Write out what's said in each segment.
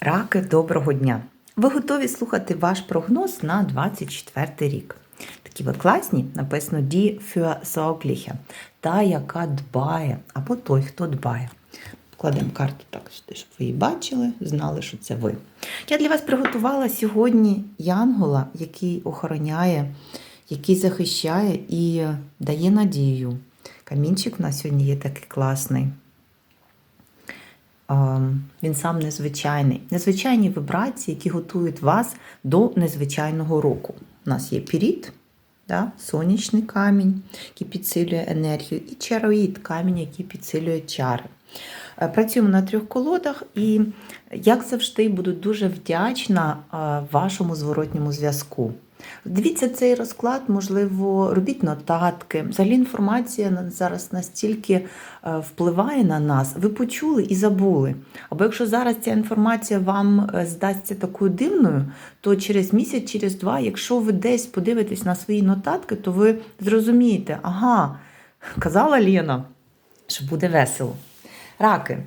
Раки, доброго дня! Ви готові слухати ваш прогноз на 24 рік. Такі ви класні, написано Die für Sorgliche, та, яка дбає, або той, хто дбає. Кладемо карту так, щоб ви її бачили, знали, що це ви. Я для вас приготувала сьогодні Янгола, який охороняє, який захищає і дає надію. Камінчик у нас сьогодні є такий класний. Ем, Він сам незвичайний. Незвичайні вібрації, які готують вас до незвичайного року. У нас є піріт, да, сонячний камінь, який підсилює енергію, і чароїд камінь, який підсилює чари. Е, Працюємо на трьох колодах і, як завжди, буду дуже вдячна е, вашому зворотньому зв'язку. Дивіться цей розклад, можливо, робіть нотатки. Взагалі інформація зараз настільки е, впливає на нас. Ви почули і забули. Або якщо зараз ця інформація вам здасться такою дивною, то через місяць, через два, якщо ви десь подивитесь на свої нотатки, то ви зрозумієте, ага, казала Лена, що буде весело. Раки,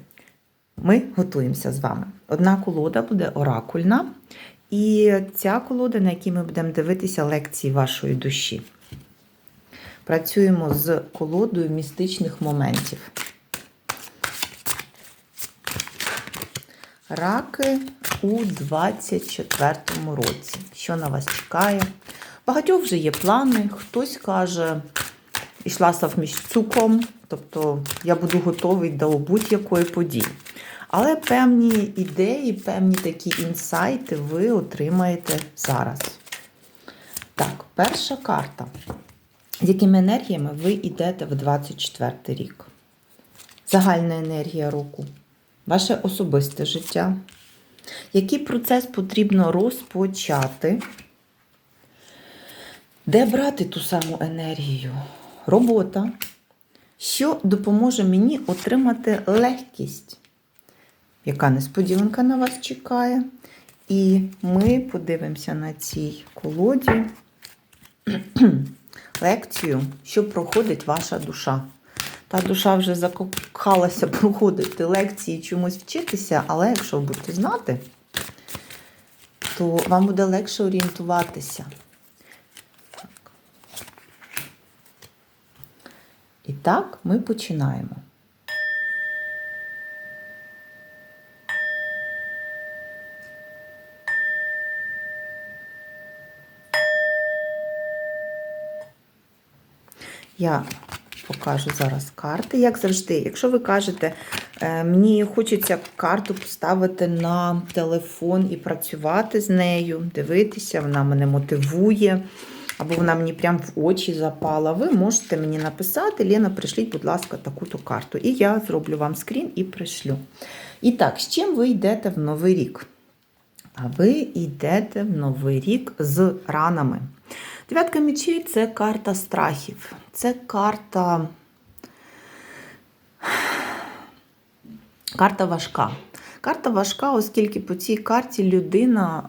ми готуємося з вами. Одна колода буде оракульна, і ця колода, на якій ми будемо дивитися лекції вашої душі. Працюємо з колодою містичних моментів. Раки у 24-му році. Що на вас чекає? Багатьох вже є плани. Хтось каже, ішла совміщцуком, тобто я буду готовий до будь-якої події. Але певні ідеї, певні такі інсайти ви отримаєте зараз. Так, перша карта. З якими енергіями ви йдете в 24 рік? Загальна енергія року, ваше особисте життя. Який процес потрібно розпочати? Де брати ту саму енергію? Робота. Що допоможе мені отримати легкість? Яка несподіванка на вас чекає? І ми подивимося на цій колоді лекцію, що проходить ваша душа. Та душа вже закохалася проходити лекції, чомусь вчитися, але якщо ви будете знати, то вам буде легше орієнтуватися. І так, ми починаємо. Я покажу зараз карти. Як завжди, якщо ви кажете, «Е, мені хочеться карту поставити на телефон і працювати з нею, дивитися, вона мене мотивує, або вона мені прям в очі запала, ви можете мені написати, Лена, пришліть, будь ласка, таку-то карту. І я зроблю вам скрін і пришлю. І так, з чим ви йдете в новий рік? А ви йдете в новий рік з ранами. Дев'ятка мечей це карта страхів. Це карта. Карта важка. Карта важка, оскільки по цій карті людина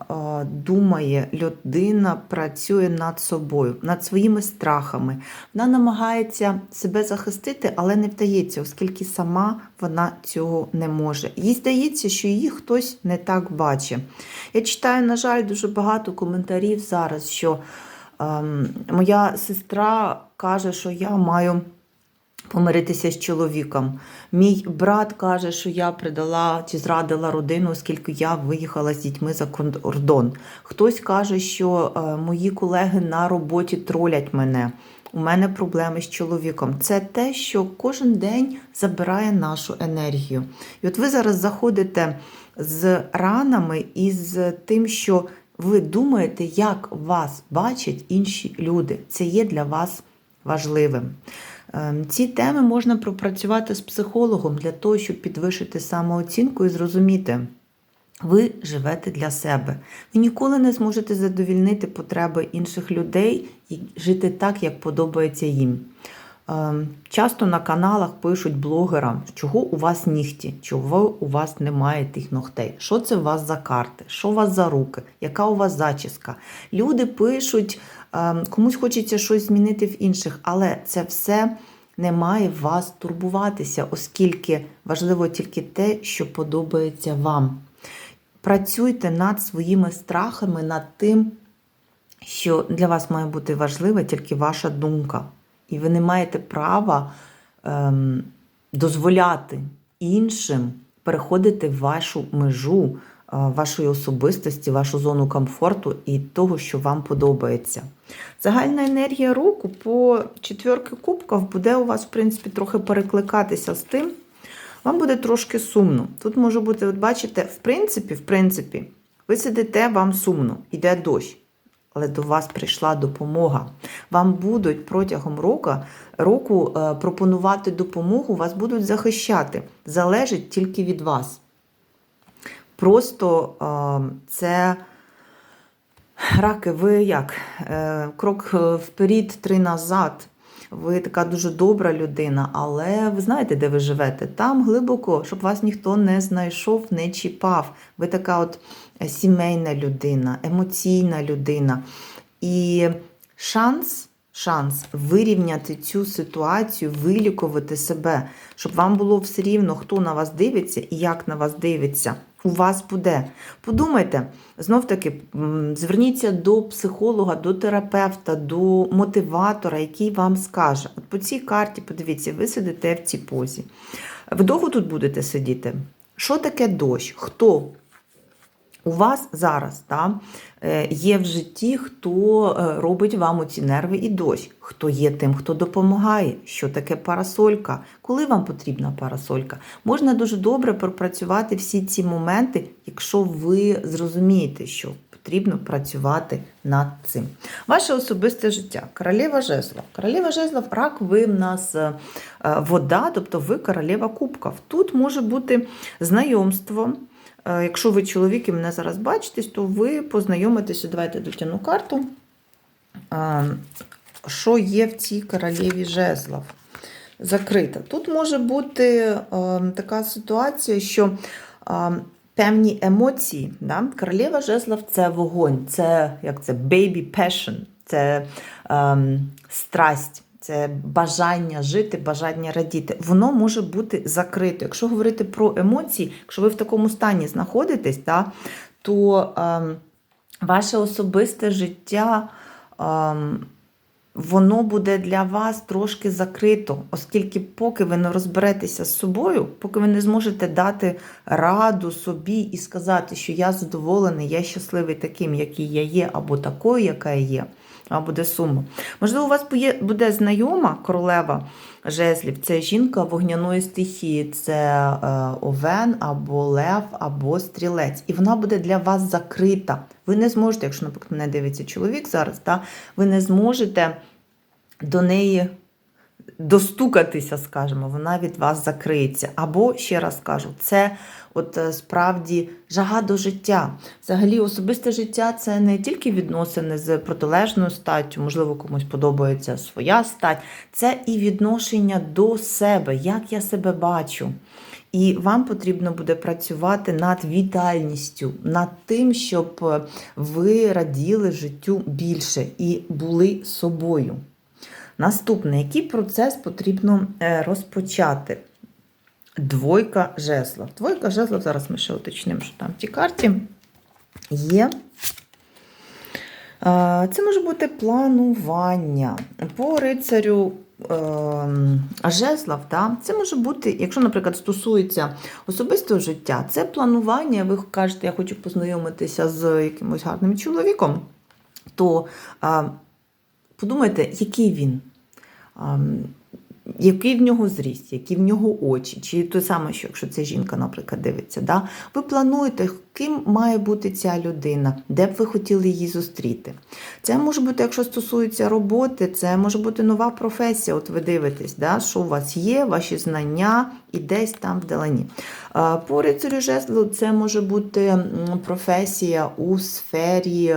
думає, людина працює над собою, над своїми страхами. Вона намагається себе захистити, але не вдається, оскільки сама вона цього не може. Їй здається, що її хтось не так бачить. Я читаю, на жаль, дуже багато коментарів зараз, що ем, моя сестра каже, що я маю помиритися з чоловіком. Мій брат каже, що я придала чи зрадила родину, оскільки я виїхала з дітьми за кордон. Хтось каже, що е, мої колеги на роботі тролять мене. У мене проблеми з чоловіком. Це те, що кожен день забирає нашу енергію. І от ви зараз заходите з ранами і з тим, що ви думаєте, як вас бачать інші люди. Це є для вас важливим. Ем, Ці теми можна пропрацювати з психологом для того, щоб підвищити самооцінку і зрозуміти, ви живете для себе. Ви ніколи не зможете задовільнити потреби інших людей і жити так, як подобається їм. Ем, Часто на каналах пишуть блогерам, чого у вас нігті, чого у вас немає тих ногтей, що це у вас за карти, що у вас за руки, яка у вас зачіска. Люди пишуть, комусь хочеться щось змінити в інших, але це все не має вас турбуватися, оскільки важливо тільки те, що подобається вам. працюйте над своїми страхами, над тим, що для вас має бути важлива тільки ваша думка. І ви не маєте права ем, дозволяти іншим переходити вашу межу е, вашої особистості, вашу зону комфорту і того, що вам подобається. Загальна енергія року по четвірки кубків буде у вас, в принципі, трохи перекликатися з тим. Вам буде трошки сумно. Тут може бути, от бачите, в принципі, в принципі, ви сидите, вам сумно, іде дощ. Але до вас прийшла допомога. Вам будуть протягом року, року е, пропонувати допомогу, вас будуть захищати. Залежить тільки від вас. Просто е, це раки, ви як? Е, Крок е, вперед, три назад. Ви така дуже добра людина, але ви знаєте, де ви живете? Там глибоко, щоб вас ніхто не знайшов, не чіпав. Ви така от е, сімейна людина, емоційна людина. І шанс, шанс вирівняти цю ситуацію, вилікувати себе, щоб вам було все рівно, хто на вас дивиться і як на вас дивиться. У вас буде. Подумайте, знов таки, зверніться до психолога, до терапевта, до мотиватора, який вам скаже. От по цій карті, подивіться, ви сидите в цій позі. Ви довго тут будете сидіти? Що таке дощ? Хто у вас зараз та, е, є в житті, хто е, робить вам оці нерви і дощ, хто є тим, хто допомагає, що таке парасолька, коли вам потрібна парасолька. Можна дуже добре пропрацювати всі ці моменти, якщо ви зрозумієте, що потрібно працювати над цим. Ваше особисте життя. Королева жезлов. Королева жезлов, рак, ви в нас е, вода, тобто ви королева кубків. Тут може бути знайомство. Е, Якщо ви чоловік і мене зараз бачите, то ви познайомитеся, давайте дотягну карту. Е, Що є в цій королеві жезлов? Закрита. Тут може бути е, така ситуація, що певні емоції. Да? Королева жезлов це вогонь, це як це baby passion, це е, страсть. Це бажання жити, бажання радіти. Воно може бути закрито. Якщо говорити про емоції, якщо ви в такому стані знаходитесь, да, то ем, ваше особисте життя ем, воно буде для вас трошки закрито, оскільки поки ви не розберетеся з собою, поки ви не зможете дати раду собі і сказати, що я задоволений, я щасливий таким, який я є, або такою, яка я є, а буде сумно. Можливо, у вас буде знайома королева жезлів, це жінка вогняної стихії, це е, овен або лев, або стрілець. І вона буде для вас закрита. Ви не зможете, якщо, наприклад, мене дивиться чоловік зараз, та, ви не зможете до неї достукатися, скажімо, вона від вас закриється. Або, ще раз кажу, це от е, справді жага до життя. Взагалі, особисте життя це не тільки відносини з протилежною статтю, можливо, комусь подобається своя стать, це і відношення до себе, як я себе бачу. І вам потрібно буде працювати над вітальністю, над тим, щоб е, ви раділи життю більше і були собою. Наступне, який процес потрібно е, розпочати? Двойка жезлов. Двойка жезлов, зараз ми ще уточнимо, що там в тій карті є. Е, Це може бути планування. По рицарю ем, жезлов, да, це може бути, якщо, наприклад, стосується особистого життя, це планування. Ви кажете, я хочу познайомитися з якимось гарним чоловіком, то е, подумайте, який він. Який в нього зріст, які в нього очі, чи те саме, що якщо це жінка, наприклад, дивиться, да? ви плануєте, ким має бути ця людина, де б ви хотіли її зустріти. Це може бути, якщо стосується роботи, це може бути нова професія. От ви дивитесь, да? що у вас є, ваші знання і десь там вдалині. А, По рицарю жезлу це може бути професія у сфері.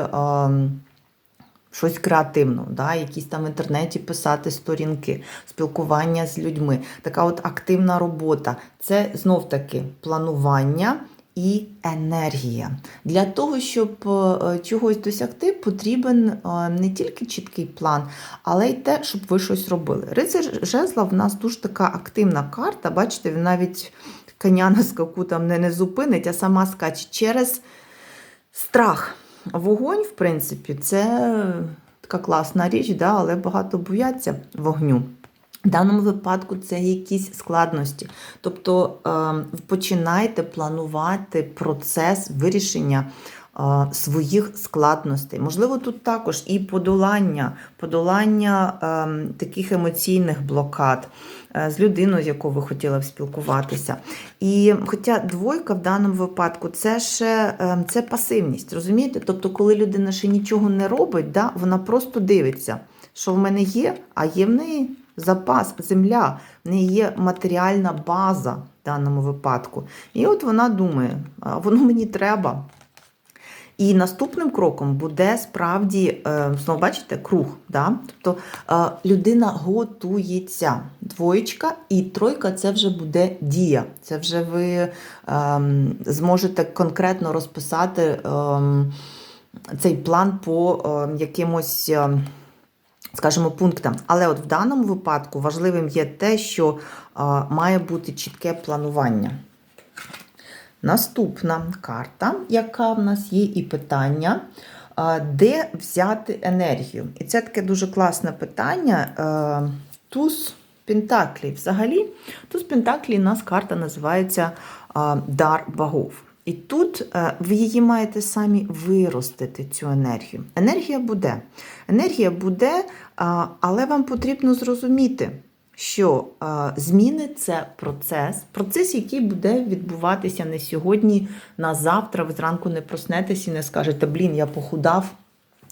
Щось креативно, да, якісь там в інтернеті писати сторінки, спілкування з людьми, така от активна робота. Це знов таки планування і енергія. Для того, щоб е, чогось досягти, потрібен е, не тільки чіткий план, але й те, щоб ви щось робили. Рицар жезла в нас дуже така активна карта. Бачите, він навіть коня на скаку там не, не зупинить, а сама скаче через страх. Вогонь, в принципі, це така класна річ, да, але багато бояться вогню. В даному випадку це якісь складності. Тобто е, починайте планувати процес вирішення своїх складностей. Можливо, тут також і подолання, подолання е, таких емоційних блокад е, з людиною, з якою ви хотіли б спілкуватися. І хоча двойка в даному випадку це ще е, це пасивність, розумієте? Тобто, коли людина ще нічого не робить, да, вона просто дивиться, що в мене є, а є в неї запас, земля, в неї є матеріальна база в даному випадку. І от вона думає, а воно мені треба. І наступним кроком буде справді, е, знову бачите, круг. Да? Тобто е, людина готується. Двоєчка і тройка це вже буде дія. Це вже ви ем, зможете конкретно розписати ем, цей план по ем, якимось. скажімо, пунктам. Але от в даному випадку важливим є те, що а, має бути чітке планування. Наступна карта, яка в нас є, і питання, де взяти енергію? І це таке дуже класне питання. Туз Пентаклі. Взагалі, туз Пентаклі у нас карта називається Дар богов. І тут е, ви її маєте самі виростити, цю енергію. Енергія буде. Енергія буде, але вам потрібно зрозуміти, що зміни це процес, процес, який буде відбуватися не сьогодні, на завтра. Ви зранку не проснетесь і не скажете, блін, я похудав.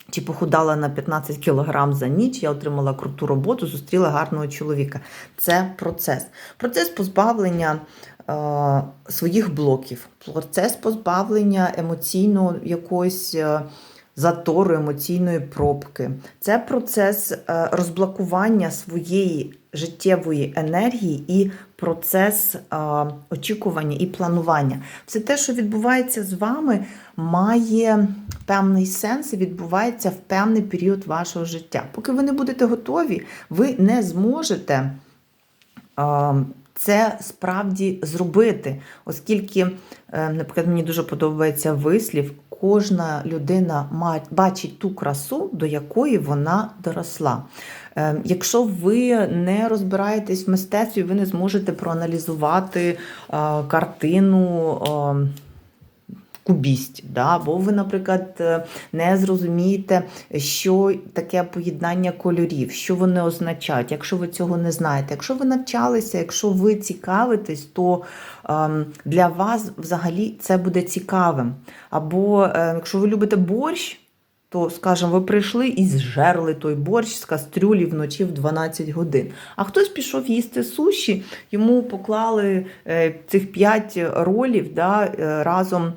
Чи похудала на 15 кілограм за ніч, я отримала круту роботу, зустріла гарного чоловіка. Це процес. Процес позбавлення е, своїх блоків, процес позбавлення емоційного якоїсь е, затору, емоційної пробки. Це процес е, розблокування своєї життєвої енергії і процес очікування і планування. Все те, що відбувається з вами, має певний сенс і відбувається в певний період вашого життя. Поки ви не будете готові, ви не зможете. Це справді зробити, оскільки, е, наприклад, мені дуже подобається вислів, кожна людина бачить ту красу, до якої вона доросла. Е, Якщо ви не розбираєтесь в мистецтві, ви не зможете проаналізувати е, картину. е, Кубість, да? або ви, наприклад, е, не зрозумієте, що таке поєднання кольорів, що вони означають, якщо ви цього не знаєте. Якщо ви навчалися, якщо ви цікавитесь, то ем, для вас взагалі це буде цікавим. Або е, якщо ви любите борщ, то, скажімо, ви прийшли і зжерли той борщ з кастрюлі вночі в 12 годин. А хтось пішов їсти суші, йому поклали е, цих 5 ролів да, е, разом.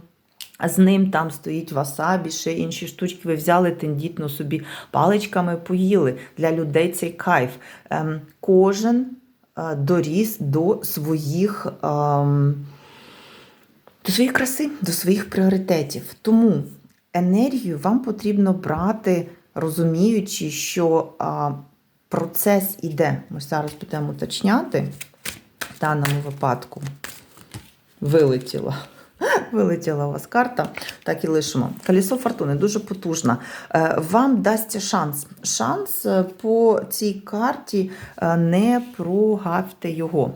з ним там стоїть васабі, ще інші штучки. Ви взяли тендітно собі паличками поїли. Для людей цей кайф. Ем, кожен е, доріс до своїх. Ем, до своєї краси, до своїх пріоритетів. Тому енергію вам потрібно брати, розуміючи, що а, процес іде. Ми зараз будемо уточняти в даному випадку. Вилетіла. Вилетіла у вас карта, так і лишимо. Колесо фортуни дуже потужна. Е, Вам дасться шанс. Шанс е, по цій карті е, не прогавте його.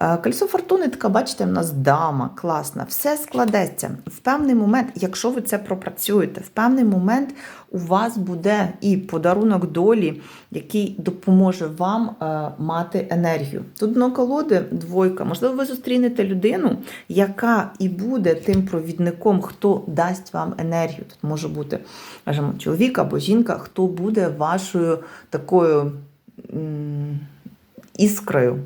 Е, Кольцо фортуни, така, бачите, в нас дама, класна, все складеться. В певний момент, якщо ви це пропрацюєте, в певний момент у вас буде і подарунок долі, який допоможе вам е, мати енергію. Тут дно колоди двойка. Можливо, ви зустрінете людину, яка і буде тим провідником, хто дасть вам енергію. Тут може бути, скажімо, чоловік або жінка, хто буде вашою такою м, іскрою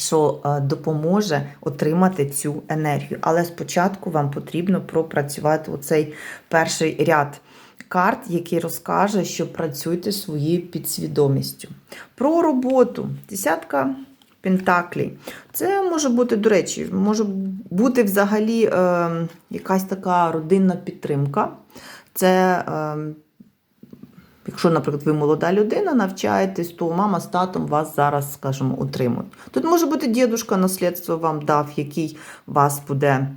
що е, допоможе отримати цю енергію. Але спочатку вам потрібно пропрацювати оцей перший ряд карт, який розкаже, що працюйте своєю підсвідомістю. Про роботу. Десятка. Пентаклі. Це може бути, до речі, може бути взагалі е, якась така родинна підтримка. Це е, Якщо, наприклад, ви молода людина, навчаєтесь, то мама з татом вас зараз, скажімо, утримують. Тут може бути дідушка наслідство вам дав, який вас буде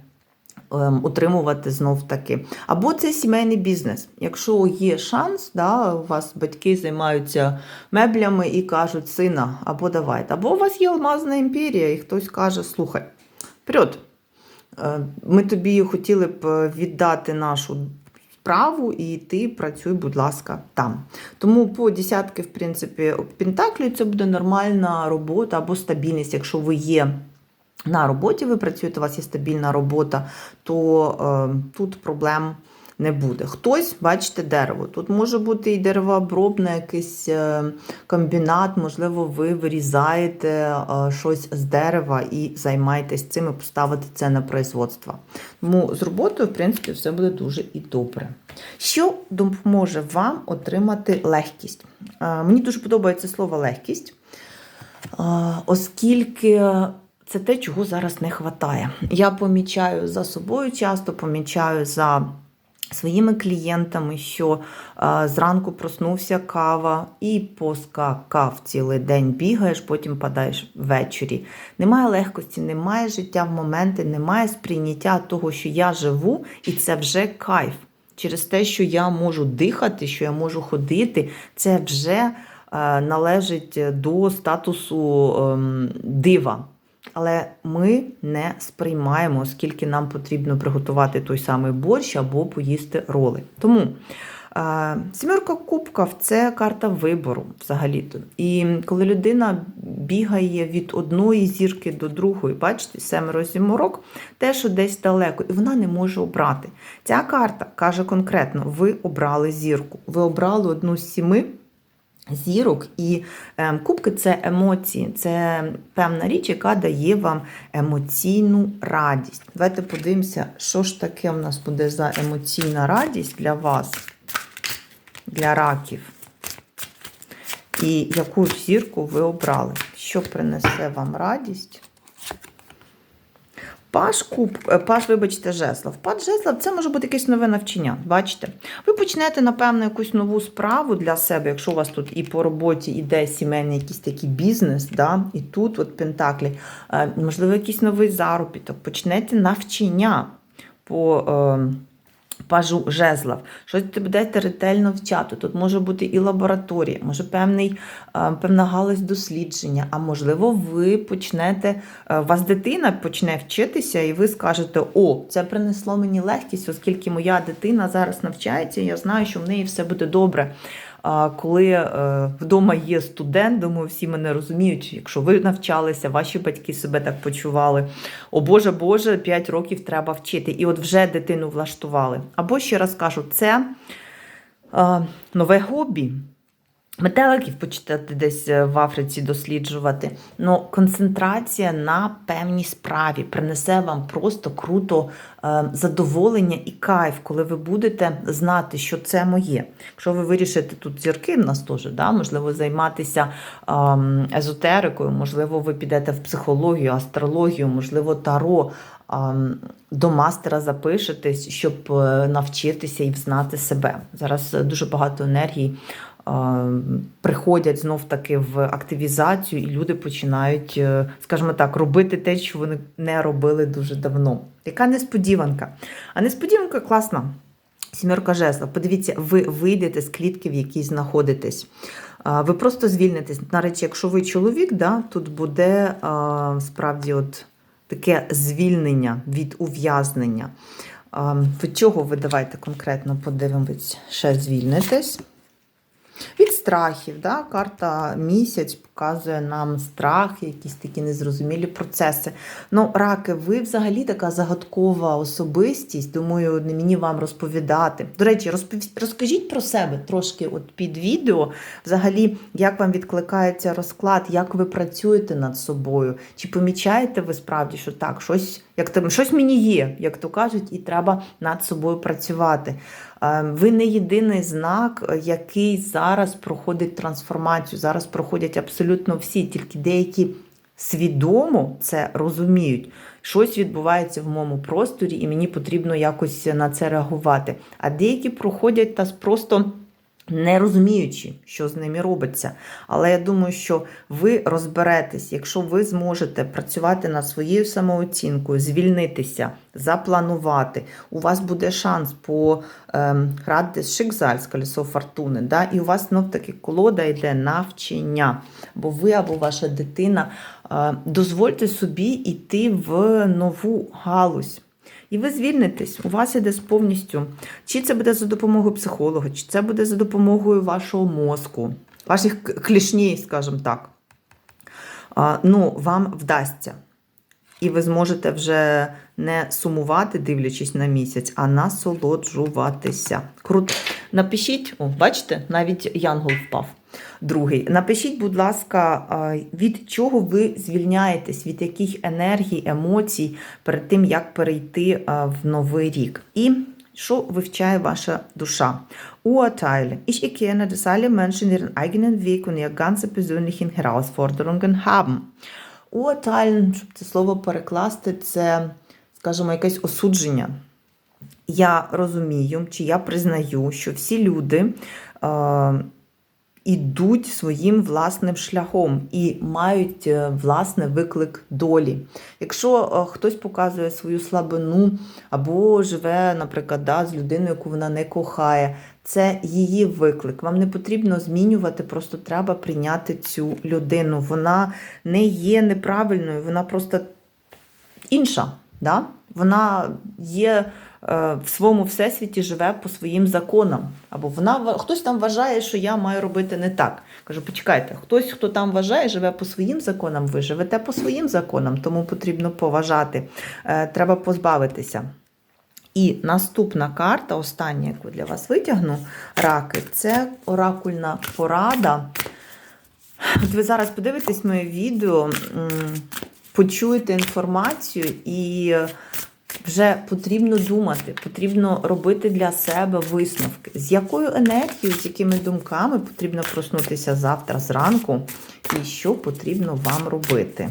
ем, утримувати знов таки. Або це сімейний бізнес. Якщо є шанс, да, у вас батьки займаються меблями і кажуть, сина, або давайте. Або у вас є алмазна імперія, і хтось каже, слухай, вперед, е, ми тобі хотіли б е, віддати нашу справу, і ти працюй, будь ласка, там. Тому по десятки, в принципі, Пентаклі це буде нормальна робота або стабільність, якщо ви є. На роботі ви працюєте, у вас є стабільна робота, то е, тут проблем не буде. Хтось, бачите, дерево. Тут може бути і деревообробне якийсь е, комбінат, можливо, ви вирізаєте е, щось з дерева і займаєтесь цим і поставите це на производство. Тому з роботою, в принципі, все буде дуже і добре. Що допоможе вам отримати легкість? Е, Мені дуже подобається слово легкість, оскільки. Це те, чого зараз не вистачає. Я помічаю за собою часто, помічаю за своїми клієнтами, що е, зранку проснувся кава і поскакав цілий день бігаєш, потім падаєш ввечері. Немає легкості, немає життя в моменти, немає сприйняття того, що я живу, і це вже кайф. Через те, що я можу дихати, що я можу ходити, це вже е, належить до статусу ем, дива. Але ми не сприймаємо, оскільки нам потрібно приготувати той самий борщ або поїсти роли. Тому е, сімерка кубків це карта вибору взагалі-то. І коли людина бігає від одної зірки до другої, бачите, семеро зіморок, те, що десь далеко, і вона не може обрати. Ця карта каже конкретно: ви обрали зірку, ви обрали одну з сіми. Зірок і е, кубки це емоції, це певна річ, яка дає вам емоційну радість. Давайте подивимося, що ж таке в нас буде за емоційна радість для вас, для раків. І яку зірку ви обрали? Що принесе вам радість? Паш куб, е, паш, вибачте, жеслав. Паш жеслав це може бути якесь нове навчання. Бачите? Ви почнете, напевно, якусь нову справу для себе, якщо у вас тут і по роботі іде сімейний якийсь такий бізнес, да? і тут, от Пентаклі, е, можливо, якийсь новий заробіток, почнете навчання по. Пажу жезлов, щось будете ретельно вчати. Тут може бути і лабораторія, може певний, е, певна галузь дослідження, а можливо, ви почнете, е, вас дитина почне вчитися, і ви скажете: О, це принесло мені легкість, оскільки моя дитина зараз навчається, і я знаю, що в неї все буде добре. Коли е, вдома є студент, думаю, всі мене розуміють, якщо ви навчалися, ваші батьки себе так почували. О Боже Боже, 5 років треба вчити. І от вже дитину влаштували. Або ще раз кажу, це е, нове хобі. Метеликів почитати десь е, в Африці досліджувати. Ну, концентрація на певній справі принесе вам просто круто е, задоволення і кайф, коли ви будете знати, що це моє. Якщо ви вирішите тут зірки, в нас теж, да, можливо, займатися езотерикою, можливо, ви підете в психологію, астрологію, можливо, таро. До мастера запишетесь, щоб е, навчитися і взнати себе. Зараз дуже багато енергії приходять знов таки в активізацію, і люди починають, е, скажімо так, робити те, що вони не робили дуже давно. Яка несподіванка? А несподіванка класна. Сімерка жезла. Подивіться, ви вийдете з клітки, в якій знаходитесь. Ви просто звільнитесь. До речі, якщо ви чоловік, да, тут буде справді от таке звільнення від ув'язнення. Від чого ви давайте конкретно подивимось, ще звільнитесь? Від страхів. Да? Карта місяць показує нам страх, якісь такі незрозумілі процеси. Ну, раки, ви взагалі така загадкова особистість, думаю, не мені вам розповідати. До речі, розпов... розкажіть про себе трошки от під відео, взагалі, як вам відкликається розклад, як ви працюєте над собою, чи помічаєте ви справді, що так, щось як там, щось мені є, як то кажуть, і треба над собою працювати. Ви не єдиний знак, який зараз проходить трансформацію. Зараз проходять абсолютно всі, тільки деякі свідомо це розуміють. Щось відбувається в моєму просторі, і мені потрібно якось на це реагувати. А деякі проходять та просто не розуміючи, що з ними робиться. Але я думаю, що ви розберетесь, якщо ви зможете працювати над своєю самооцінкою, звільнитися, запланувати, у вас буде шанс по ем, грати з Шикзаль, з колесо фортуни, да? і у вас знов таки колода йде навчання. Бо ви або ваша дитина е, дозвольте собі йти в нову галузь. І ви звільнитесь, у вас іде з повністю. Чи це буде за допомогою психолога, чи це буде за допомогою вашого мозку, ваших клішній, скажімо так. А, ну, вам вдасться. І ви зможете вже не сумувати, дивлячись на місяць, а насолоджуватися. Круто. Напишіть, о, бачите, навіть Янгол впав. Другий. Напишіть, будь ласка, від чого ви звільняєтесь, від яких енергій, емоцій перед тим, як перейти в новий рік. І що вивчає ваша душа? Urteile. Ich erkenne, dass alle Menschen ihren eigenen Weg und ihre ganze persönlichen Herausforderungen haben. Urteilen, щоб це слово перекласти, це, скажімо, якесь осудження. Я розумію, чи я признаю, що всі люди е, ідуть своїм власним шляхом і мають е, власне виклик долі. Якщо е, хтось показує свою слабину або живе, наприклад, да, з людиною, яку вона не кохає, це її виклик. Вам не потрібно змінювати, просто треба прийняти цю людину. Вона не є неправильною, вона просто інша. Да? Вона є в своєму всесвіті, живе по своїм законам. Або вона хтось там вважає, що я маю робити не так. Кажу, почекайте, хтось, хто там вважає, живе по своїм законам, ви живете по своїм законам, тому потрібно поважати. Е, треба позбавитися. І наступна карта, остання, яку для вас витягну, раки, це оракульна порада. От ви зараз подивитесь моє відео, почуєте інформацію і вже потрібно думати, потрібно робити для себе висновки, з якою енергією, з якими думками потрібно проснутися завтра зранку, і що потрібно вам робити.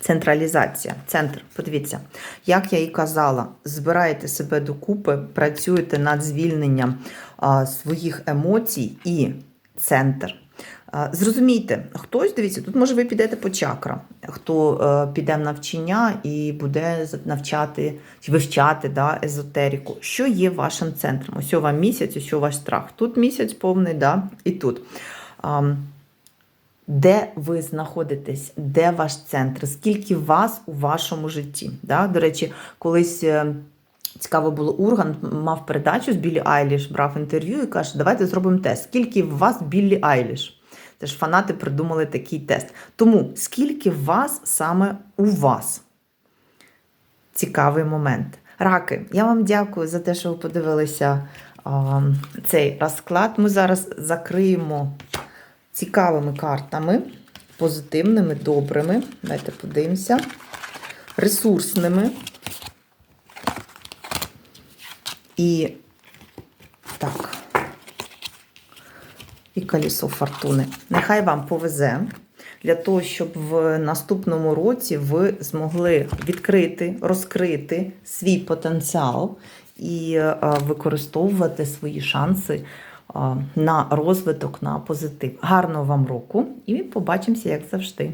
Централізація, центр. Подивіться, як я і казала, збираєте себе докупи, працюєте над звільненням а, своїх емоцій і центр. Зрозумійте, хтось дивіться, тут може ви підете по чакрам, хто е, піде в навчання і буде навчати чи вивчати да, езотерику. Що є вашим центром? Ось вам місяць, ось ваш страх. Тут місяць повний, да, і тут. Де ви знаходитесь, де ваш центр, скільки вас у вашому житті. Да? До речі, колись е, цікаво було, Урган мав передачу з Біллі Айліш, брав інтерв'ю і каже, давайте зробимо тест. Скільки в вас Біллі Айліш? Це ж фанати придумали такий тест. Тому скільки вас саме у вас? Цікавий момент. Раки, я вам дякую за те, що ви подивилися а, цей розклад. Ми зараз закриємо цікавими картами, позитивними, добрими. Давайте подивимося. Ресурсними. І так. І колесо фортуни. Нехай вам повезе для того, щоб в наступному році ви змогли відкрити, розкрити свій потенціал і е, використовувати свої шанси е, на розвиток, на позитив. Гарного вам року і побачимося, як завжди.